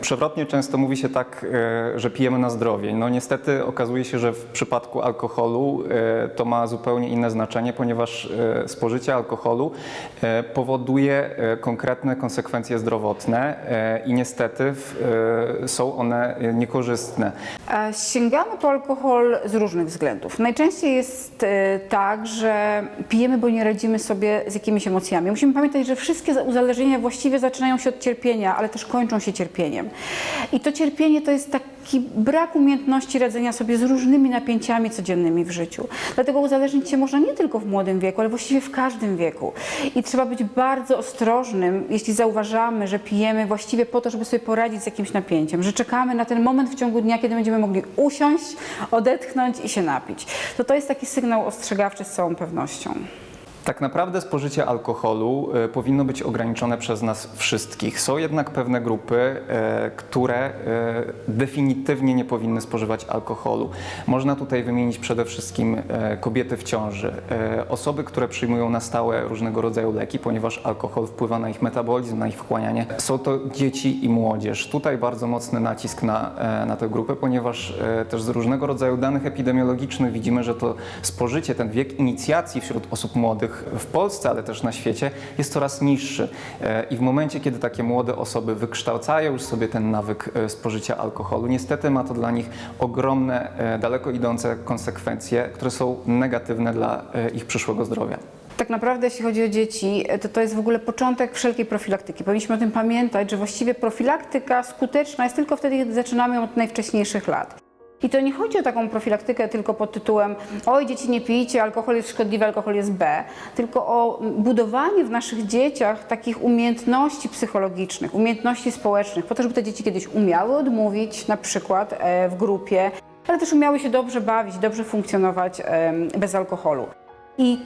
Przewrotnie często mówi się tak, e, że pijemy na zdrowie. No niestety okazuje się, że w przypadku alkoholu e, to ma zupełnie inne znaczenie, ponieważ e, spożycie alkoholu powoduje konkretne konsekwencje zdrowotne i niestety są one niekorzystne. Sięgamy po alkohol z różnych względów. Najczęściej jest tak, że pijemy, bo nie radzimy sobie z jakimiś emocjami. Musimy pamiętać, że wszystkie za- uzależnienia właściwie zaczynają się od cierpienia, ale też kończą się cierpieniem. I to cierpienie to jest taki brak umiejętności radzenia sobie z różnymi napięciami codziennymi w życiu. Dlatego uzależnić się można nie tylko w młodym wieku, ale właściwie w każdym wieku. I trzeba być bardzo ostrożnym, jeśli zauważamy, że pijemy właściwie po to, żeby sobie poradzić z jakimś napięciem, że czekamy na ten moment w ciągu dnia, kiedy będziemy mogli usiąść, odetchnąć i się napić. To to jest taki sygnał ostrzegawczy z całą pewnością. Tak naprawdę spożycie alkoholu e, powinno być ograniczone przez nas wszystkich. Są jednak pewne grupy, e, które e, definitywnie nie powinny spożywać alkoholu. Można tutaj wymienić przede wszystkim kobiety w ciąży, osoby, które przyjmują na stałe różnego rodzaju leki, ponieważ alkohol wpływa na ich metabolizm, na ich wchłanianie. Są to dzieci i młodzież. Tutaj bardzo mocny nacisk na, na tę grupę, ponieważ też z różnego rodzaju danych epidemiologicznych widzimy, że to spożycie, ten wiek inicjacji wśród osób młodych w Polsce, ale też na świecie jest coraz niższy. E, I w momencie, kiedy takie młode osoby wykształcają już sobie ten nawyk e, spożycia alkoholu, niestety ma to dla nich ogromne, e, daleko idące konsekwencje, które są negatywne dla ich przyszłego zdrowia. Tak naprawdę, jeśli chodzi o dzieci, to to jest w ogóle początek wszelkiej profilaktyki. Powinniśmy o tym pamiętać, że właściwie profilaktyka skuteczna jest tylko wtedy, kiedy zaczynamy ją od najwcześniejszych lat. I to nie chodzi o taką profilaktykę tylko pod tytułem oj dzieci nie pijcie, alkohol jest szkodliwy, alkohol jest B, tylko o budowanie w naszych dzieciach takich umiejętności psychologicznych, umiejętności społecznych, po to, żeby te dzieci kiedyś umiały odmówić, na przykład e, w grupie, ale też umiały się dobrze bawić, dobrze funkcjonować bez alkoholu. I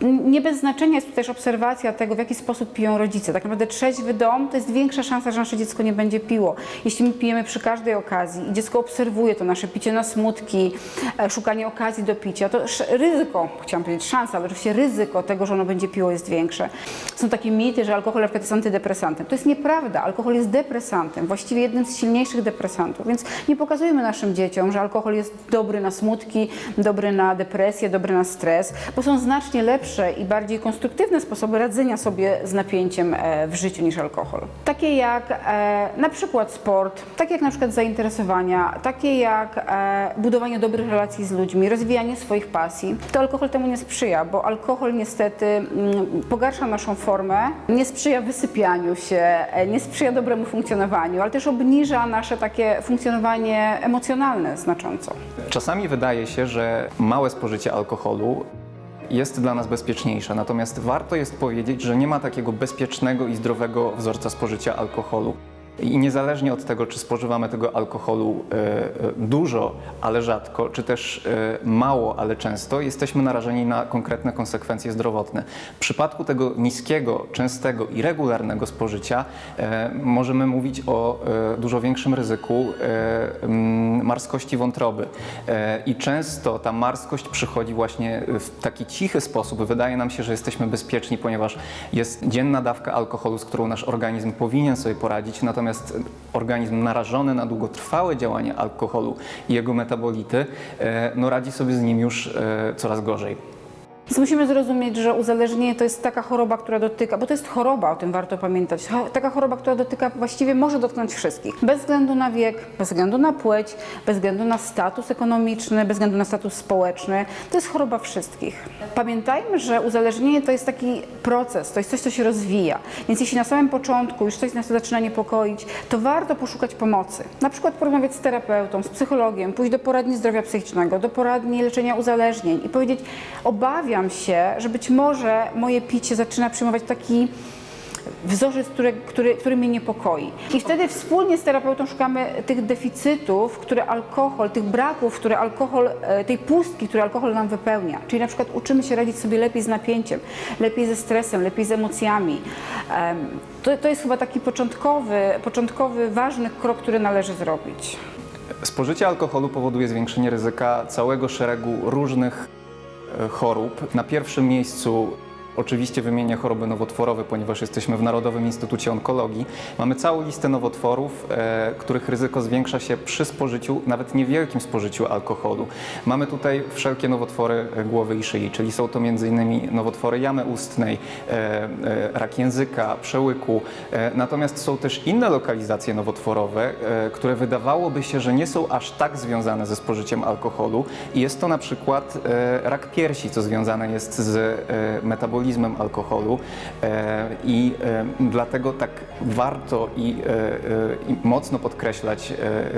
nie bez znaczenia jest tu też obserwacja tego, w jaki sposób piją rodzice. Tak naprawdę trzeźwy dom to jest większa szansa, że nasze dziecko nie będzie piło. Jeśli my pijemy przy każdej okazji i dziecko obserwuje to nasze picie na smutki, e, szukanie okazji do picia, to ryzyko, chciałam powiedzieć szansa, ale oczywiście ryzyko tego, że ono będzie piło jest większe. Są takie mity, że alkohol jest antydepresantem. To jest nieprawda. Alkohol jest depresantem, właściwie jednym z silniejszych depresantów. Więc nie pokazujmy naszym dzieciom, że alkohol jest dobry na smutki, dobry na depresję, dobry na stres, bo są znacznie lepsze i bardziej konstruktywne sposoby radzenia sobie z napięciem e, w życiu niż alkohol. Takie jak e, na przykład sport, takie jak na przykład zainteresowania, takie jak e, budowanie dobrych relacji z ludźmi, rozwijanie swoich pasji. To alkohol temu nie sprzyja, bo alkohol niestety mm, pogarsza naszą formę, nie sprzyja wysypianiu się, nie sprzyja dobremu funkcjonowaniu, ale też obniża nasze takie funkcjonowanie emocjonalne znacząco. Czasami wydaje się, że małe spożycie alkoholu jest dla nas bezpieczniejsze, natomiast warto jest powiedzieć, że nie ma takiego bezpiecznego i zdrowego wzorca spożycia alkoholu. I niezależnie od tego, czy spożywamy tego alkoholu e, e, dużo, ale rzadko, czy też e, mało, ale często, jesteśmy narażeni na konkretne konsekwencje zdrowotne. W przypadku tego niskiego, częstego i regularnego spożycia możemy mówić o dużo większym ryzyku mm, marskości wątroby. I często ta marskość przychodzi właśnie w taki cichy sposób. Wydaje nam się, że jesteśmy bezpieczni, ponieważ jest dzienna dawka alkoholu, z którą nasz organizm powinien sobie poradzić, natomiast organizm narażony na długotrwałe działanie alkoholu i jego metabolity, e, no radzi sobie z nim już e, coraz gorzej. Więc musimy zrozumieć, że uzależnienie to jest taka choroba, która dotyka, bo to jest choroba, o tym warto pamiętać. Taka choroba, która dotyka, właściwie może dotknąć wszystkich. Bez względu na wiek, bez względu na płeć, bez względu na status ekonomiczny, bez względu na status społeczny. To jest choroba wszystkich. Pamiętajmy, że uzależnienie to jest taki proces, to jest coś, co się rozwija. Więc jeśli na samym początku już coś nas zaczyna niepokoić, to warto poszukać pomocy. Na przykład porozmawiać z terapeutą, z psychologiem, pójść do poradni zdrowia psychicznego, do poradni leczenia uzależnień i powiedzieć: Obawiam się, że być może moje picie zaczyna przyjmować taki wzorzec, który, który, który mnie niepokoi. I wtedy wspólnie z terapeutą szukamy tych deficytów, które alkohol, tych braków, które alkohol, e, tej pustki, które alkohol nam wypełnia. Czyli na przykład uczymy się radzić sobie lepiej z napięciem, lepiej ze stresem, lepiej z emocjami. Em, To, to jest chyba taki początkowy, początkowy, ważny krok, który należy zrobić. Spożycie alkoholu powoduje zwiększenie ryzyka całego szeregu różnych chorób. Na pierwszym miejscu oczywiście wymienię choroby nowotworowe, ponieważ jesteśmy w Narodowym Instytucie Onkologii. Mamy całą listę nowotworów, e, których ryzyko zwiększa się przy spożyciu, nawet niewielkim spożyciu alkoholu. Mamy tutaj wszelkie nowotwory e, głowy i szyi, czyli są to m.in. nowotwory jamy ustnej, e, rak języka, przełyku. Natomiast są też inne lokalizacje nowotworowe, które wydawałoby się, że nie są aż tak związane ze spożyciem alkoholu i jest to na przykład rak piersi, co związane jest z e, metabolizmem alkoholu e, i e, dlatego tak warto i, e, mocno podkreślać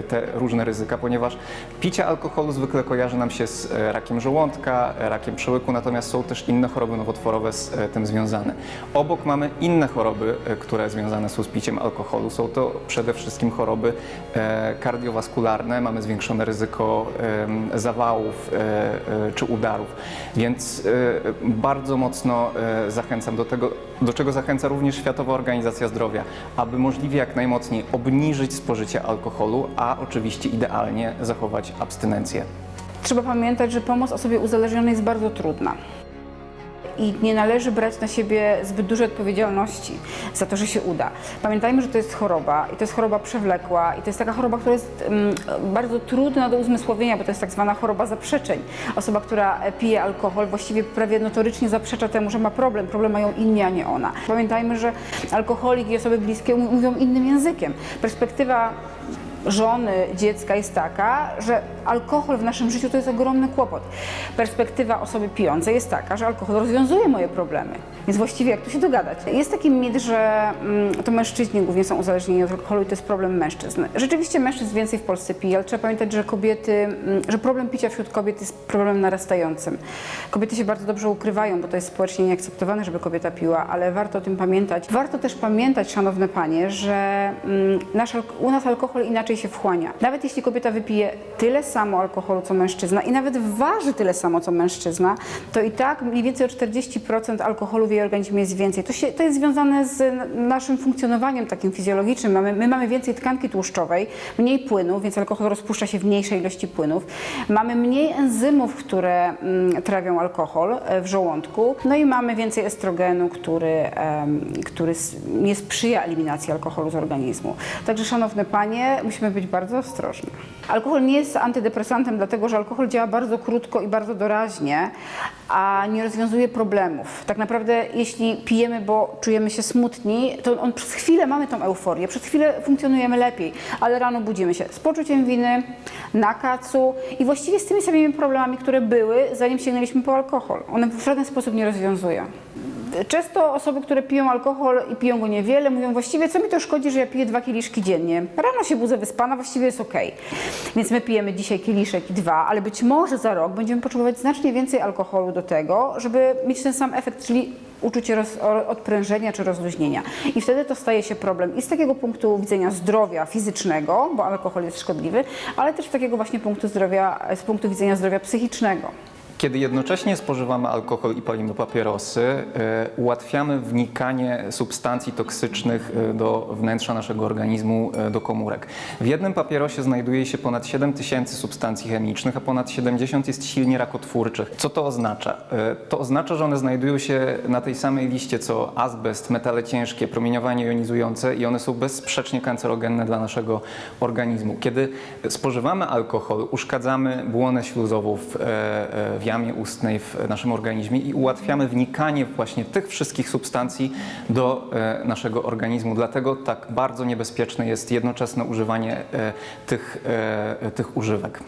te różne ryzyka, ponieważ picie alkoholu zwykle kojarzy nam się z rakiem żołądka, rakiem przełyku, natomiast są też inne choroby nowotworowe z tym związane. Obok mamy inne choroby, które związane są z piciem alkoholu. Są to przede wszystkim choroby kardiowaskularne, mamy zwiększone ryzyko zawałów czy udarów, więc bardzo mocno zachęcam do tego, do czego zachęca również Światowa Organizacja Zdrowia, aby możliwie jak najmocniej obniżyć spożycie alkoholu, a oczywiście idealnie zachować abstynencję. Trzeba pamiętać, że pomoc osobie uzależnionej jest bardzo trudna. I nie należy brać na siebie zbyt dużej odpowiedzialności za to, że się uda. Pamiętajmy, że to jest choroba i to jest choroba przewlekła i to jest taka choroba, która jest mm, bardzo trudna do uzmysłowienia, bo to jest tak zwana choroba zaprzeczeń. Osoba, która e, pije alkohol właściwie prawie notorycznie zaprzecza temu, że ma problem. Problem mają inni, a nie ona. Pamiętajmy, że alkoholik i osoby bliskie mów- mówią innym językiem. Perspektywa żony, dziecka jest taka, że alkohol w naszym życiu to jest ogromny kłopot. Perspektywa osoby pijącej jest taka, że alkohol rozwiązuje moje problemy. Więc właściwie jak tu się dogadać? Jest taki mit, że mm, to mężczyźni głównie są uzależnieni od alkoholu i to jest problem mężczyzn. Rzeczywiście mężczyzn więcej w Polsce pije, ale trzeba pamiętać, że kobiety, mm, że problem picia wśród kobiet jest problemem narastającym. Kobiety się bardzo dobrze ukrywają, bo to jest społecznie nieakceptowane, żeby kobieta piła, ale warto o tym pamiętać. Warto też pamiętać, szanowne panie, że mm, nasz, u nas alkohol inaczej się wchłania. Nawet jeśli kobieta wypije tyle samo alkoholu co mężczyzna i nawet waży tyle samo co mężczyzna, to i tak mniej więcej o 40% alkoholu w jej organizmie jest więcej. To, się, to jest związane z naszym funkcjonowaniem takim fizjologicznym. Mamy, my mamy więcej tkanki tłuszczowej, mniej płynu, więc alkohol rozpuszcza się w mniejszej ilości płynów. Mamy mniej enzymów, które mm, trawią alkohol e, w żołądku. No i mamy więcej estrogenu, który, który nie sprzyja eliminacji alkoholu z organizmu. Także szanowne panie, musimy być bardzo ostrożni. Alkohol nie jest antydepresantem, dlatego że alkohol działa bardzo krótko i bardzo doraźnie, a nie rozwiązuje problemów. Tak naprawdę, jeśli pijemy, bo czujemy się smutni, to on przez chwilę mamy tą euforię, przez chwilę funkcjonujemy lepiej, ale rano budzimy się z poczuciem winy, na kacu i właściwie z tymi samymi problemami, które były, zanim sięgnęliśmy po alkohol. One w żaden sposób nie rozwiązują. Często osoby, które piją alkohol i piją go niewiele, mówią właściwie, co mi to szkodzi, że ja piję dwa kieliszki dziennie. Rano się budzę wyspana, właściwie jest ok. Więc my pijemy dzisiaj kieliszek i dwa, ale być może za rok będziemy potrzebować znacznie więcej alkoholu do tego, żeby mieć ten sam efekt, czyli uczucie roz, odprężenia czy rozluźnienia. I wtedy to staje się problem i z takiego punktu widzenia zdrowia fizycznego, bo alkohol jest szkodliwy, ale też z takiego właśnie punktu zdrowia, z punktu widzenia zdrowia psychicznego. Kiedy jednocześnie spożywamy alkohol i palimy papierosy, e, ułatwiamy wnikanie substancji toksycznych e, do wnętrza naszego organizmu, e, do komórek. W jednym papierosie znajduje się ponad 7 tysięcy substancji chemicznych, a ponad 70 jest silnie rakotwórczych. Co to oznacza? To oznacza, że one znajdują się na tej samej liście co azbest, metale ciężkie, promieniowanie jonizujące i one są bezsprzecznie kancerogenne dla naszego organizmu. Kiedy spożywamy alkohol, uszkadzamy błonę śluzową w jamie ustnej w naszym organizmie i ułatwiamy wnikanie właśnie tych wszystkich substancji do e, naszego organizmu. Dlatego tak bardzo niebezpieczne jest jednoczesne używanie e, tych, e, tych używek.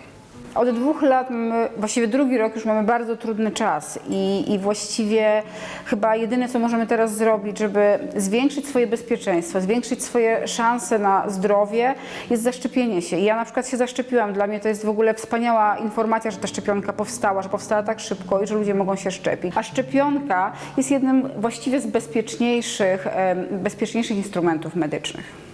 Od dwóch lat, właściwie drugi rok już mamy bardzo trudny czas i, i właściwie chyba jedyne, co możemy teraz zrobić, żeby zwiększyć swoje bezpieczeństwo, zwiększyć swoje szanse na zdrowie, jest zaszczepienie się. I ja na przykład się zaszczepiłam. Dla mnie to jest w ogóle wspaniała informacja, że ta szczepionka powstała, że powstała tak szybko i że ludzie mogą się szczepić. A szczepionka jest jednym właściwie z bezpieczniejszych, bezpieczniejszych instrumentów medycznych.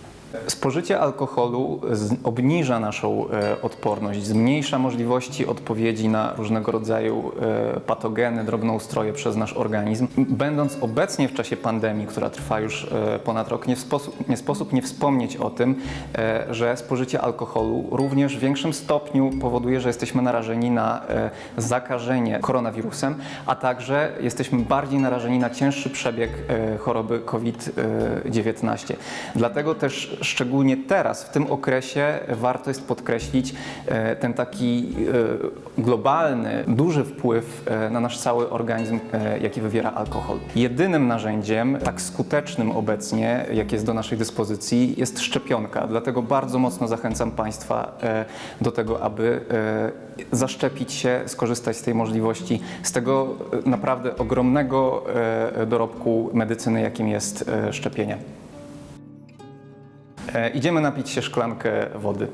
Spożycie alkoholu obniża naszą e, odporność, zmniejsza możliwości odpowiedzi na różnego rodzaju e, patogeny, drobnoustroje przez nasz organizm. Będąc obecnie w czasie pandemii, która trwa już e, ponad rok, nie, sposób, nie sposób nie wspomnieć o tym, że spożycie alkoholu również w większym stopniu powoduje, że jesteśmy narażeni na zakażenie koronawirusem, a także jesteśmy bardziej narażeni na cięższy przebieg choroby COVID-19. Dlatego też szczególnie teraz, w tym okresie, warto jest podkreślić e, ten taki e, globalny, duży wpływ e, na nasz cały organizm, jaki wywiera alkohol. Jedynym narzędziem, tak skutecznym obecnie, jakie jest do naszej dyspozycji, jest szczepionka. Dlatego bardzo mocno zachęcam Państwa do tego, aby zaszczepić się, skorzystać z tej możliwości, z tego naprawdę ogromnego dorobku medycyny, jakim jest szczepienie. E, Idziemy napić się szklankę wody.